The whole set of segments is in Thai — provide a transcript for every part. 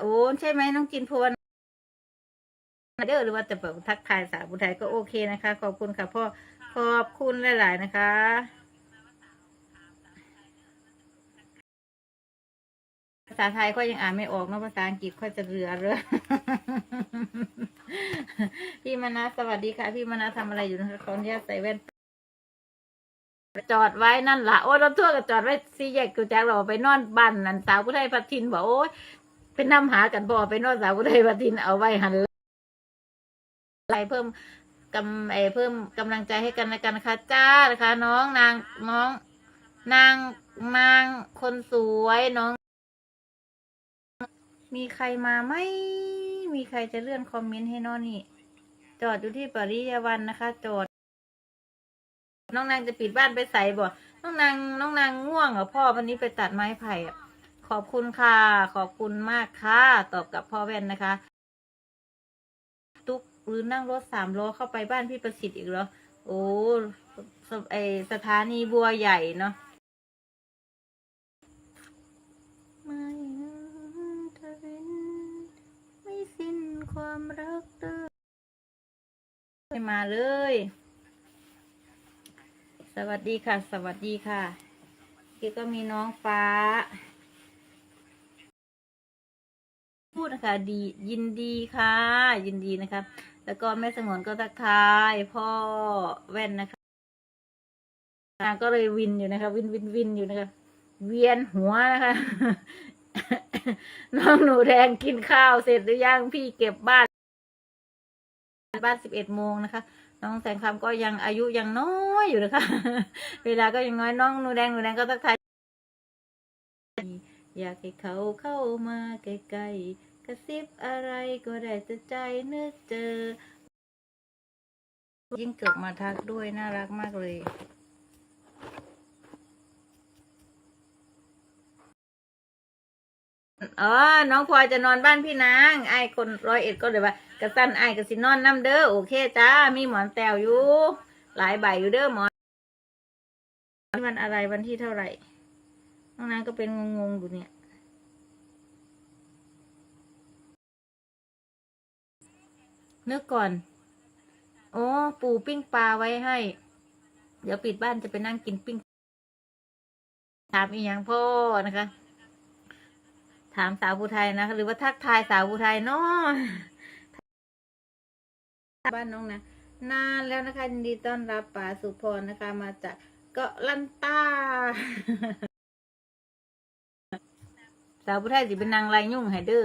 โอ้ใช่ไหมน้องจินพวนเด้อหรือว่าจะแบบทักทายสาวผู้ไทยก็โอเคนะคะ ขอบคุณค่ะพ่อขอบคุณหลาย ๆ นะคะภาษาไทยก็ยังอ่านไม่ออกเนอะภาษาอังกฤษค่อยจะเรือเรือพี่มณะสวัสดีค่ะ พี่มณะทำอะไรอยู่นะคะขออนุญาตใส่แว่นจอดไว้นั่นละโอ้รถทั่วก็จอดไว้ซีแยกกูแจ็คเราไปนอนบ้านนั่นสาวผู้ไทยพัดทินบอกโอ้ย เป็นนำหากันบ่ไปนอนสาวผู้ไทยพัทินเอาไว้หันอะไรเพิ่มกำไอเพิ่มกำลังใจให้กันและกันนะคะจ้านะคะ น้องนางน้อง นางนางคนสวยน้อง มีใครมาไหมมีใครจะเลื่อนคอมเมนต์ให้น้องนี่ จอดอยู่ที่ปริยาวันนะคะจอดน้องนางจะปิดบ้านไปใส่บ่ น้องนางน้องนางง่วงเหรอพ่อวันนี้ไปตัดไม้ไผ่อะ ขอบคุณค่ะ ขอบคุณมากค่ะ ตอบกับพ่อแว่นนะคะ ตุ๊กหรือนั่งรถสามล้อเข้าไปบ้านพี่ประสิทธิ์อีกเหรอ โอ้สไอสถานีบัวใหญ่เนาะไม่ทวินไม่สิ้นความรักเด้อไม่มาเลย สวัสดีค่ะ สวัสดีค่ะกี้ก็มีน้องฟ้า พูดนะคะดียินดีค่ะ ยินดีนะคะแล้วก็แม่สงวนก็ทักทายพ่อแว่นนะคะนางก็เลยวินอยู่นะคะ วินวินวินอยู่นะคะ เวียนหัวนะคะน้องหนูแดงกินข้าวเสร็จหรือยังพี่เก็บบ้าน บ้านสิบเอ็ดโมงนะคะน้องแสงคำก็ยังอายุยังน้อยอยู่นะคะ เวลาก็ยังน้อยน้องหนูแดงหนูแดงก็ทักทายอยากให้เขาเข้ามาใกล้ๆ ระซิบอะไรก็ได้แต่ใจนึกเจอ ยิ่งเกิดมาทักด้วยน่ารักมากเลยอ๋อ น้องพลอยจะนอนบ้านพี่นาง ไอ้คนร้อยเอ็ดก็เลยว่ากระสั้นไอ้กระสินอนน้ำเด้อ โอเคจ้า มีหมอนแตวอยู่ หลายใบอยู่เด้อหมอนวันอะไรวันที่เท่าไหร่ น้องนางก็เป็นงงๆอยู่เนี่ย นึกก่อน โอ้ปูปิ้งปลาไว้ให้ เดี๋ยวปิดบ้านจะไปนั่งกินปิ้ง ถามอีกอย่างพ่อนะคะ ถามสาวผู้ไทยนะคะหรือว่าทักทายสาวผู้ไทยเนาะบ้านน้องนะนานแล้วนะคะยินดีต้อนรับป๋าสุพรนะคะ มาจากเกาะลันตาสาวผู้ไทยสิเป็นนางไรยุ่งให้เด้อ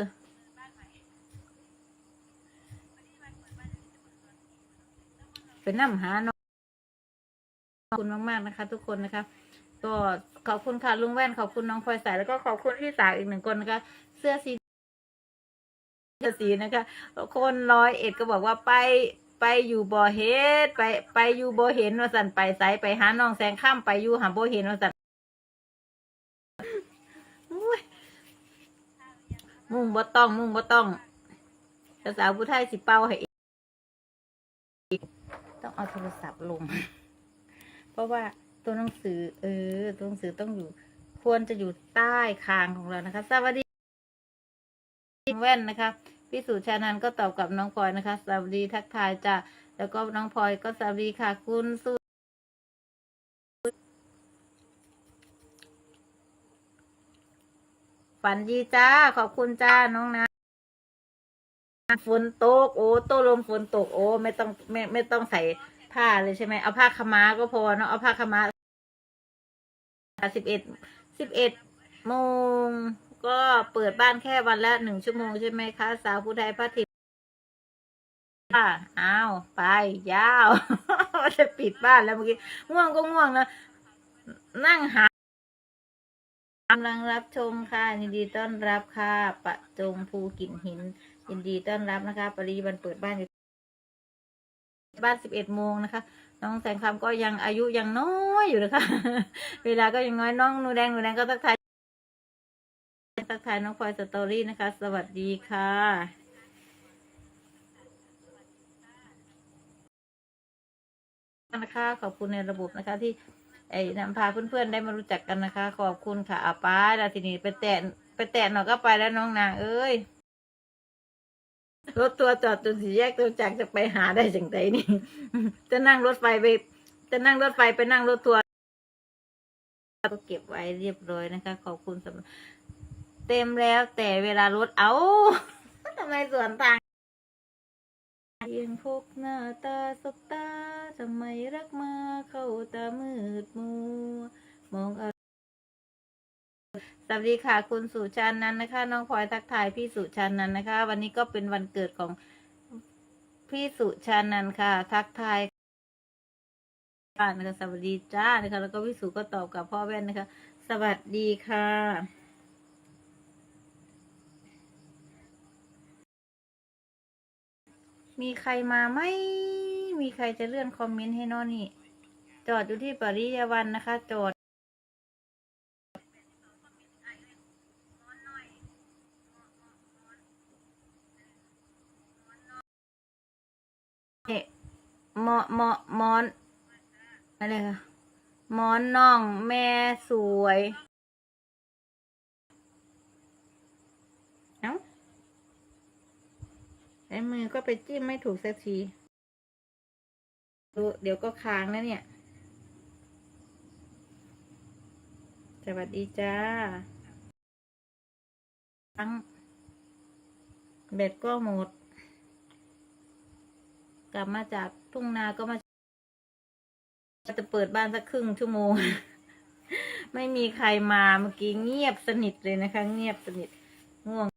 เป็นน้ำหาเนาะขอบคุณมากๆนะคะ ทุกคนนะคะ ก็ขอบคุณค่ะลุงแว่นขอบคุณน้องพลอยสายแล้วก็ขอบคุณพี่สาวอีกหนึ่งคนนะคะ เสื้อสีเสื้อสีนะคะ คนร้อยเอ็ดก็บอกว่าไปไปอยู่บ่อเฮ็ดไปไปอยู่บ่อเห็นว่าสันไปไสไปหาน้องแสงข้ามไปอยู่หาบ่อเห็นว่าสันมุ่งบ่ต้อง มุ่งบ่ต้อง ภาษาวผู้ไทยสิเป้าให้ ต้องเอาโทรศัพท์ลง เพราะว่าตัวหนังสือ เออ ตัวหนังสือต้องอยู่ ควรจะอยู่ใต้คางของเรานะคะ สวัสดีแว่นนะคะพี่สุชานันก็ตอบกับน้องพลอยนะคะ สวัสดีทักทายจ้ะแล้วก็น้องพลอยก็สวัสดีค่ะคุณสุฝันดีจ้า ขอบคุณจ้าน้องนะ ฝนตกโอ้โตลมฝนตกโอ้ไม่ต้องไม่ไม่ต้องใส่ผ้าเลยใช่ไหมเอาผ้าขาม้าก็พอเนาะเอาผ้าขาม้าสิบเอ็ดสิบเอ็ดโมงก็เปิดบ้านแค่วันละหนึ่งชั่วโมงใช่ไหมคะสาวผู้ไทยพระทิพย์ค่ะอ้าวไปยาวจะปิดบ้านแล้วเมื่อกี้ง่วงก็ง่วงนะนั่งหากำลังรับชมค่ะยินดีต้อนรับค่ะปะจงภูกิ่นหิน ยินดีต้อนรับนะคะปรีบันเปิดบ้านอยู่บ้านสิบเอ็ดโมงนะคะ น้องแสงคำก็ยังอายุยังน้อยอยู่นะคะ เวลาก็ยังน้อยน้องหนูแดงหนูแดงก็ทักทายทักทายน้องพลอยสตอรี่นะคะ สวัสดีค่ะนะคะ ขอบคุณในระบบนะคะ ที่ไอ้นำพาเพื่อนๆได้มารู้จักกันนะคะ ขอบคุณค่ะอาป้าแล้วทีนี้ไปแตะไปแตะหน่อยก็ไปแล้วน้องนางเอ้ย รถตัวจอดจนสี่แยกตัวจักรจะไปหาได้จังไดนี่ จะนั่งรถไฟไป จะนั่งรถไฟไปนั่งรถทัวร์ก็เก็บไว้เรียบร้อยนะคะ ขอบคุณสำหรับเต็มแล้วแต่เวลารถเอาทำไมสวนทางยังพบหน้าตาสบตาทำไมรักมาเข้าตามืดมัวมองอะไร สวัสดีค่ะ คุณสุชานันนะคะ น้องพลอยทักทายพี่สุชานันนะคะ วันนี้ก็เป็นวันเกิดของพี่สุชานันค่ะ ทักทายค่ะนะคะสวัสดีจ้านะคะ แล้วก็พี่สุก็ตอบกับพ่อแว่นนะคะ สวัสดีค่ะมีใครมาไหม มีใครจะเลื่อนคอมเมนต์ให้น้องนี่ จอดอยู่ที่ปริยาวันนะคะ จอด เอ๊ะห มอหมอมอนอะไรคะหมอนน้อง แม่สวย เอ้าไอ้มือก็ไปจิ้มไม่ถูกสักทีเดี๋ยวก็ค้างนะเนี่ย สวัสดีจ้าทั้งเบ็ดก็หมด กลับมาจากทุ่งนาก็มาจะเปิดบ้านสักครึ่งชั่วโมง ไม่มีใครมาเมื่อกี้เงียบสนิทเลยนะคะ เงียบสนิทง่วง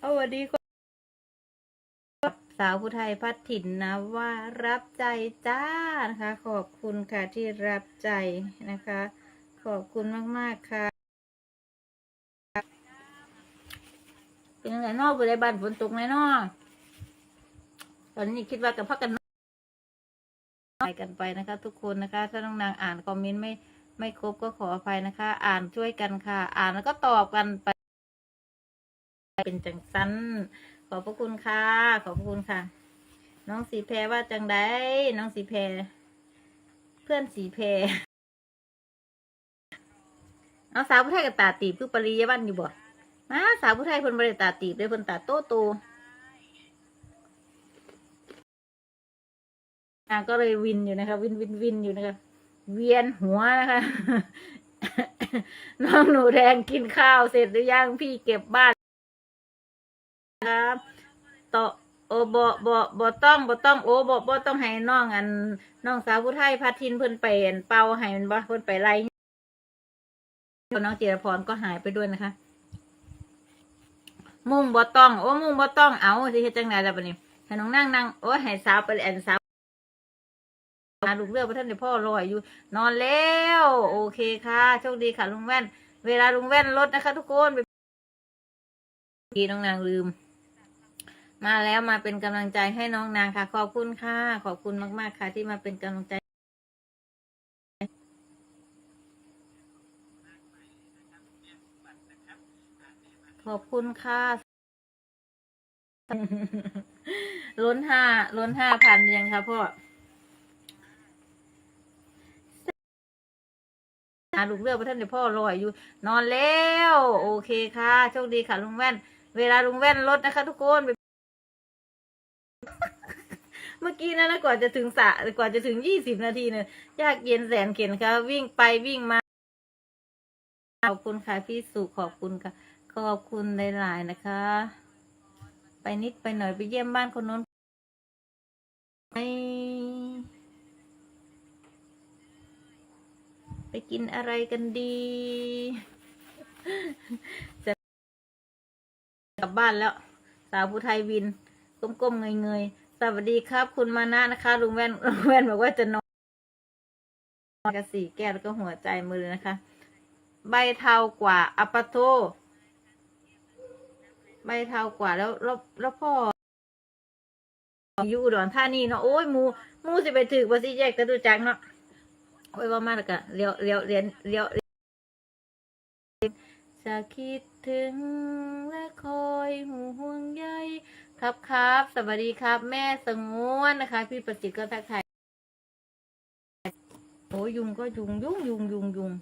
เอาสวัสดีครับสาวผู้ไทยพัดถิ่นนะว่ารับใจจ้านะคะ ขอบคุณค่ะที่รับใจนะคะ ขอบคุณมาก ๆ ค่ะ เป็ นยังไงนอกไปได้บ้านฝนตกไหมนอตอนนี้คิดว่ากับพักกันไปกันไปนะคะ ทุกคนนะคะ ถ้าน้องนางอ่านคอมเมนต์ไม่ไม่ครบก็ขออภัยนะคะ อ่านช่วยกันค่ะ อ่านแล้วก็ตอบกันไป เป็นจังสันขอบพระคุณค่ะ ขอบพระคุณค่ะ น้องสีแพรว่าจังไดน้องสีแพรเพื่อนสีแพรเอาสาวผู้ไทยกับตาตีบคือปริยบันอยู่บ่ มาสาวผู้ไทยเพิ่นบริตาตีบเลยเพิ่นตาโตโตนางก็เลยวินอยู่นะคะ วินวินวินอยู่นะคะ เวียนหัวนะคะ น้องหนูแดงกินข้าวเสร็จหรือยังพี่เก็บบ้านครับต่อโอบ่บ่บ่ต้องบ่ต้องโอบ่บ่ต้องให้น้องอันน้องสาวผู้ไทยพัดทินเพิ่นไปอันเป่าให้มันบ่เพิ่นไปไล่น้องเจรพรก็หายไปด้วยนะคะ มุงบ่ต้อง โอ้มุงบ่ต้องเอาสิเฮ็ดจังไดล่ะบัดนี้ให้น้องนั่งนั่งโอ้ให้สาวไปแอนสาวาลูกเรือบ่ทันได้พ่อรอยอยู่ นอนแล้ว โอเคค่ะ โชคดีค่ะลุงแว่น เวลาลุงแว่นรถนะคะ ทุกคนไปพี่น้องนางลืม มาแล้วมาเป็นกำลังใจให้น้องนางค่ะ ขอบคุณค่ะ ขอบคุณมาก ๆ ค่ะ ที่มาเป็นกำลังใจ ขอบคุณค่ะ ล้นห้าล้นห้าพันยังคะพ่อหาลูกเรือประท่านเดี๋ยวพ่อรอยอยู่ นอนแล้ว โอเคค่ะ โชคดีค่ะลุงแว่น เวลาลุงแว่นรถนะคะ ทุกคนเมื่อกี้นะนะกว่าจะถึงสะกว่าจะถึงยี่สิบนาทีเนี่ยยากเย็นแสนเข็นค่ะ วิ่งไปวิ่งมา ขอบคุณค่ะพี่สุขอบคุณค่ะ ขอบคุณหลายๆนะคะ ไปนิดไปหน่อยไปเยี่ยมบ้านคนนู้นไปไปกินอะไรกันดี จะกลับบ้านแล้ว สาวผู้ไทยวิน ก้มๆเงยๆ สวัสดีครับ คุณมานะนะคะ ลุงแว่นลุงแว่นบอกว่าจะนอนกระสีแก้วแล้วก็หัวใจมือนะคะ ใบเทากว่าอัปโท ใบเทากว่าแล้วแล้วแล้วพ่ออยู่อุดรธานีเนาะโอ้ยหมูหมูสิไปถือบ่สิแยกแต่ดูจักเนาะโอ้ยว่ามาแล้วก็เลี้ยวเลี้ยวเรียนเลี้ยวจะคิดถึงและคอยหูห่วงใยครับครับ สวัสดีครับ แม่สงวนนะคะ พี่ประสิทธิ์ก็ทักทายโอ้ยยุงก็ยุงยุงยุงยุงยุง